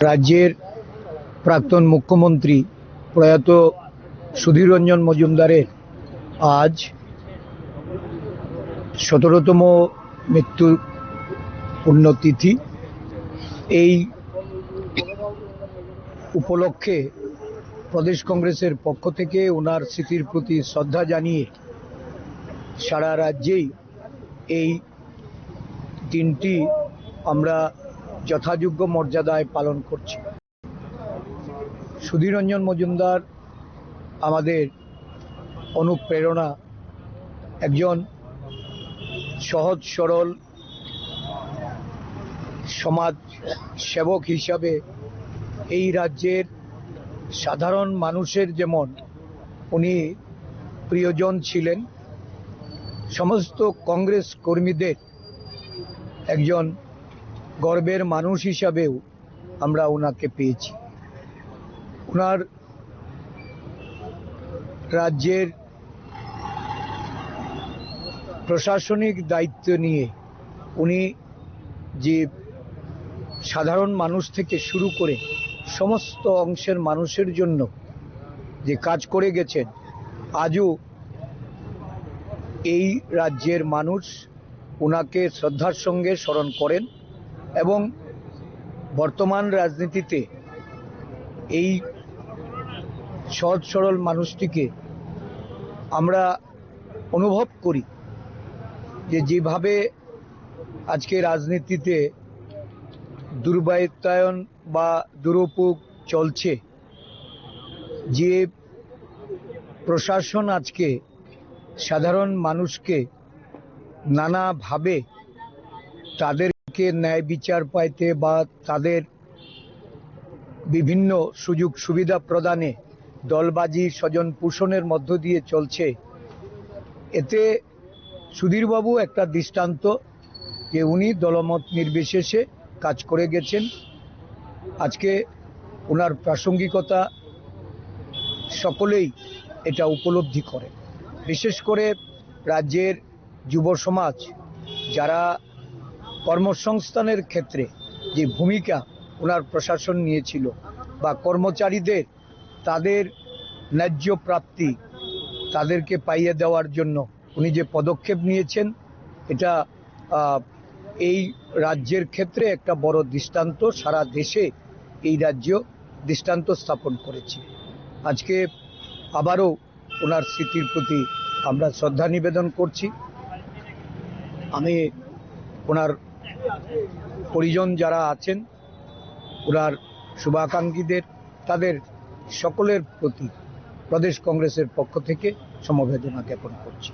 রাজ্যের প্রাক্তন মুখ্যমন্ত্রী প্রয়াত সুধীর রঞ্জন মজুমদারের আজ সতেরোতম মৃত্যু পুণ্যতিথি। এই উপলক্ষে প্রদেশ কংগ্রেসের পক্ষ থেকে ওনার স্মৃতির প্রতি শ্রদ্ধা জানিয়ে সারা রাজ্যেই এই দিনটি আমরা যথাযোগ্য মর্যাদায় পালন করছি। সুধীরঞ্জন মজুমদার আমাদের অনুপ্রেরণা। একজন সহজ, সরল সমাজ সেবক হিসাবে এই রাজ্যের সাধারণ মানুষের যেমন উনি প্রিয়জন ছিলেন, সমস্ত কংগ্রেস কর্মীদের একজন গর্বের মানুষ হিসাবেও আমরা ওনাকে পেয়েছি। ওনার রাজ্যের প্রশাসনিক দায়িত্ব নিয়ে উনি যে সাধারণ মানুষ থেকে শুরু করে সমস্ত অংশের মানুষের জন্য যে কাজ করে গেছেন, আজও এই রাজ্যের মানুষ ওনাকে শ্রদ্ধার সঙ্গে স্মরণ করেন। এবং বর্তমান রাজনীতিতে এই সহজ সরল মানুষটিকে আমরা অনুভব করি যে যেভাবে আজকে রাজনীতিতে দুর্বায়ত্তায়ন বা দুরুপয়োগ চলছে, যে প্রশাসন আজকে সাধারণ মানুষকে নানাভাবে তাদেরকে ন্যায় বিচার পাইতে বা তাদের বিভিন্ন সুযোগ সুবিধা প্রদানে দলবাজি স্বজন পোষণের মধ্য দিয়ে চলছে। এতে সুধীরবাবু একটা দৃষ্টান্ত যে উনি দলমত নির্বিশেষে কাজ করে গেছেন। আজকে ওনার প্রাসঙ্গিকতা সকলেই এটা উপলব্ধি করে। বিশেষ করে রাজ্যের যুব সমাজ, যারা কর্মসংস্থানের ক্ষেত্রে যে ভূমিকা ওনার প্রশাসন নিয়েছিল বা কর্মচারীদের তাদের ন্যায্য প্রাপ্তি তাদেরকে পাইয়ে দেওয়ার জন্য উনি যে পদক্ষেপ নিয়েছেন, এটা এই রাজ্যের ক্ষেত্রে একটা বড় দৃষ্টান্ত, সারা দেশে এই রাজ্য দৃষ্টান্ত স্থাপন করেছে। আজকে আবারও ওনার স্মৃতির প্রতি আমরা শ্রদ্ধা নিবেদন করছি। আমি ওনার পরিজন যারা আছেন, ওনার শুভাকাঙ্ক্ষীদের, তাদের সকলের প্রতি প্রদেশ কংগ্রেসের পক্ষ থেকে সমবেদনা জ্ঞাপন করছি।